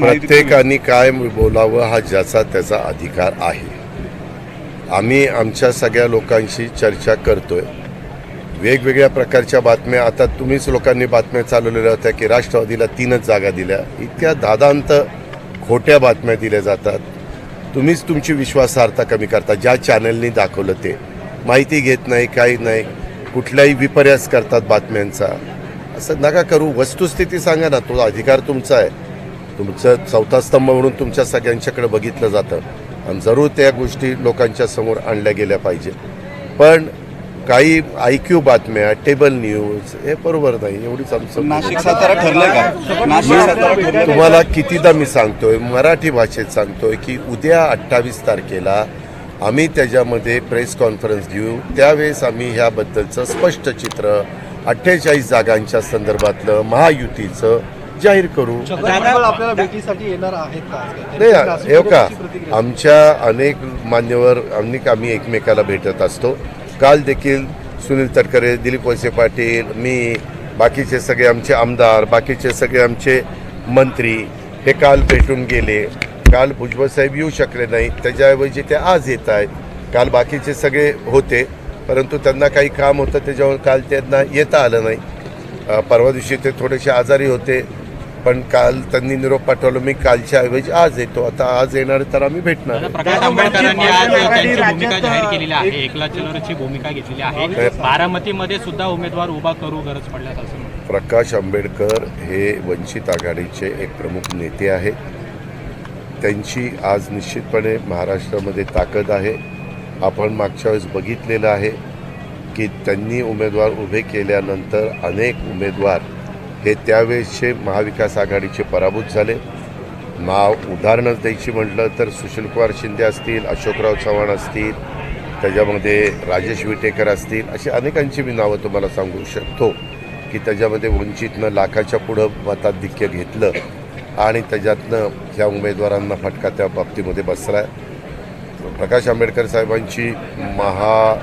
प्रत्येकाने काय बोलावं हा ज्याचा त्याचा अधिकार आहे. आम्ही आमच्या सगळ्या लोकांशी चर्चा करतोय. वेगवेगळ्या प्रकारच्या बातम्या. आता तुम्हीच लोकांनी बातम्या चालवलेल्या होत्या की राष्ट्रवादीला तीनच जागा दिल्या. इतक्या दादांत खोट्या बातम्या दिल्या जातात. तुम्हीच तुमची विश्वासार्हता कमी करता. ज्या चॅनलनी दाखवलं ते. माहिती घेत नाही काही नाही. कुठलाही विपर्यास करतात बातम्यांचा. असं नका करू. वस्तुस्थिती सांगा ना. तो अधिकार तुमचा आहे. तुमचं चौथा स्तंभ म्हणून तुमच्या सगळ्यांच्याकडे बघितलं जातं. आणि जरूर त्या गोष्टी लोकांच्या समोर आणल्या गेल्या पाहिजे. पण काही आय क्यू बातम्या टेबल न्यूज हे बरोबर नाही एवढीच आमचं का? तुम्हाला कितीदा मी सांगतोय मराठी भाषेत सांगतोय की उद्या अठ्ठावीस तारखेला आम्ही त्याच्यामध्ये प्रेस कॉन्फरन्स घेऊ. त्यावेळेस आम्ही ह्याबद्दलचं स्पष्ट चित्र अठ्ठेचाळीस जागांच्या संदर्भातलं महायुतीचं जाहीर करू. आपल्याला भेटीसाठी येणार आहेत का? नाही हे का आमच्या अनेक मान्यवर अनेक आम्ही एकमेकाला भेटत असतो. काल देखील सुनील तटकरे दिलीप वळसे पाटील मी बाकीचे सगळे आमचे आमदार बाकीचे सगळे आमचे मंत्री हे काल भेटून गेले. काल भुजबळ साहेब येऊ शकले नाही त्याच्याऐवजी ते आज येत आहेत. काल बाकीचे सगळे होते परंतु त्यांना काही काम होतं त्याच्यावर काल त्यांना येता आलं नाही. परवा दिवशी ते थोडेसे आजारी होते. पण काल त्यांनी निरोप पाठवला. मी कालच्या ऐवजी आज येतो. आता आज येणार तर आम्ही भेटणार प्रकाश आंबेडकरांनी आज त्यांची भूमिका जाहीर केलेली आहे. एकला चलोरची भूमिका घेतलेली आहे. बारामतीमध्ये सुद्धा उमेदवार उभा करू गरज पडल्यास असं म्हणतात. प्रकाश आंबेडकर हे वंचित आघाडीचे एक प्रमुख नेते आहेत. त्यांची आज निश्चितपणे महाराष्ट्रामध्ये ताकद आहे. आपण मागच्या वेळेस बघितलेलं आहे की त्यांनी उमेदवार उभे केल्यानंतर अनेक उमेदवार हे त्यावेळेसचे महाविकास आघाडीचे पराभूत झाले. नाव उदाहरणच द्यायची म्हटलं तर सुशीलकुमार शिंदे असतील अशोकराव चव्हाण असतील त्याच्यामध्ये राजेश विटेकर असतील अशी अनेकांची मी नावं तुम्हाला सांगू शकतो की त्याच्यामध्ये वंचितनं लाखाच्या पुढं मताधिक्य घेतलं आणि त्याच्यातनं ह्या उमेदवारांना फटका त्या बाबतीमध्ये बसला आहे प्रकाश आंबेडकर साहेबांची महा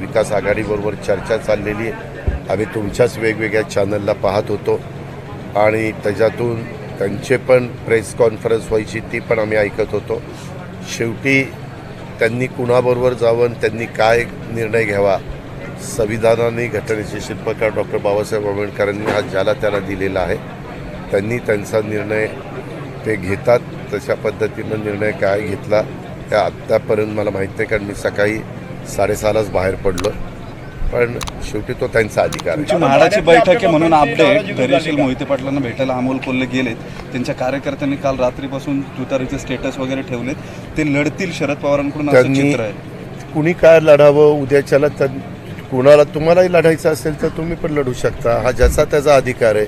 विकास आघाडीबरोबर चर्चा चाललेली आहे. आम्ही तुमच्याच वेगवेगळ्या चॅनलला पाहत होतो. आणि त्याच्यातून त्यांचे पण प्रेस कॉन्फरन्स व्हायची ती पण आम्ही ऐकत होतो. शेवटी त्यांनी कुणाबरोबर जावं त्यांनी काय निर्णय घ्यावा संविधानाने घटनेचे शिल्पकार डॉक्टर बाबासाहेब आंबेडकरांनी हा ज्याला त्याला दिलेला आहे त्यांनी त्यांचा निर्णय ते घेतात तशा पद्धतीनं निर्णय काय घेतला त्या आत्तापर्यंत मला माहीत नाही कारण मी सकाळी साडेसहालाच बाहेर पडलो पण शेवटी तो त्यांचा अधिकार आहे. म्हाडाची बैठक आहे म्हणून अपडेट धैर्यशील मोहिते पाटलांना भेटायला अमोल कोल्हे गेलेत. त्यांच्या कार्यकर्त्यांनी काल रात्रीपासून तुतारीचे स्टेटस वगैरे ठेवलेत. ते लढतील शरद पवारांकडून असं चित्र आहे. कुणी काय लढावं उद्याच्याला तर कुणाला तुम्हालाही लढायचं असेल तर तुम्ही पण लढू शकता. हा ज्याचा त्याचा अधिकार आहे.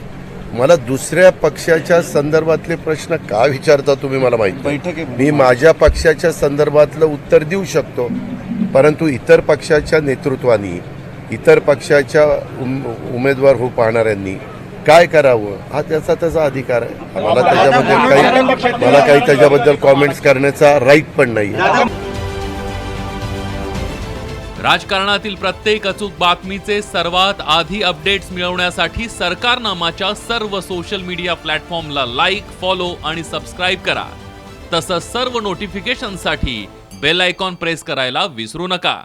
मला दुसऱ्या पक्षाच्या संदर्भातले प्रश्न का विचारता तुम्ही मला माहिती. बैठक मी माझ्या पक्षाच्या संदर्भातलं उत्तर देऊ शकतो. परंतु इतर पक्षाच्या नेतृत्वानी इतर पक्षाच्या उम उमेदवार हो पाहणाऱ्यांनी काय करावं? हा त्याचा त्याचा अधिकार आहे. मला त्याच्याबद्दल काही मला काही त्याच्याबद्दल कॉमेंट्स करण्याचा राईट पण नाही आहे. राजकारणातील प्रत्येक अचूक बातमीचे सर्वात आधी अपडेट्स मिळवण्यासाठी सरकारनामाच्या सर्व सोशल मीडिया प्लॅटफॉर्मला लाईक फॉलो आणि सबस्क्राईब करा. तसंच सर्व नोटिफिकेशनसाठी बेल आयकॉन प्रेस करायला विसरू नका.